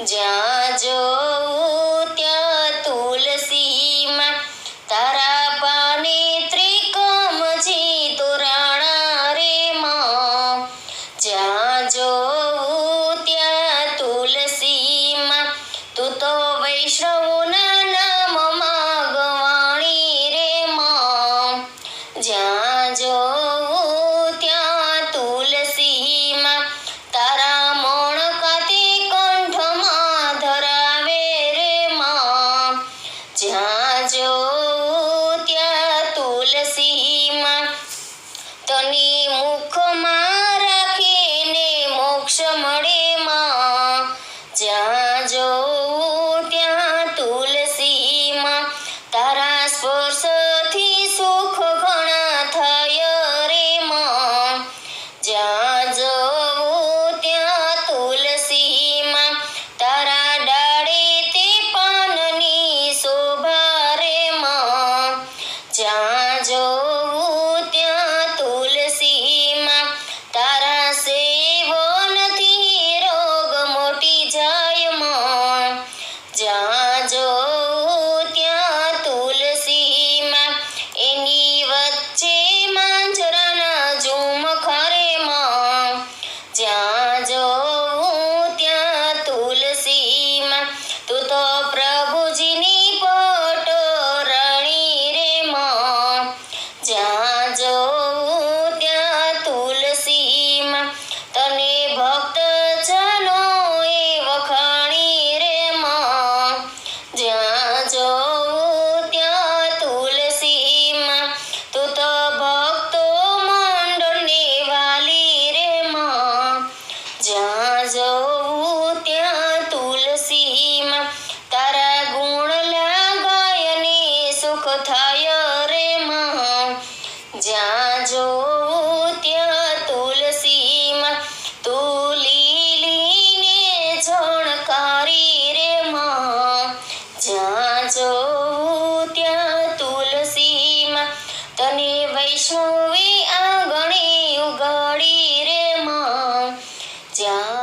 જ્યાં જોઉં ત્યાં તુલસીમાં તારા પાને ત્રિકમજી તોરાણા રે જ્યાં જોઉં તુલસીમાં તની મુખ Hello. જોઉં ત્યાં તુલસીમાં તું લીલીને ઝણકારી રે માં. જ્યાં જોઉં ત્યાં તુલસીમાં તને વૈષ્ણવી આંગણી ઉગાડી રે માં. જ્યાં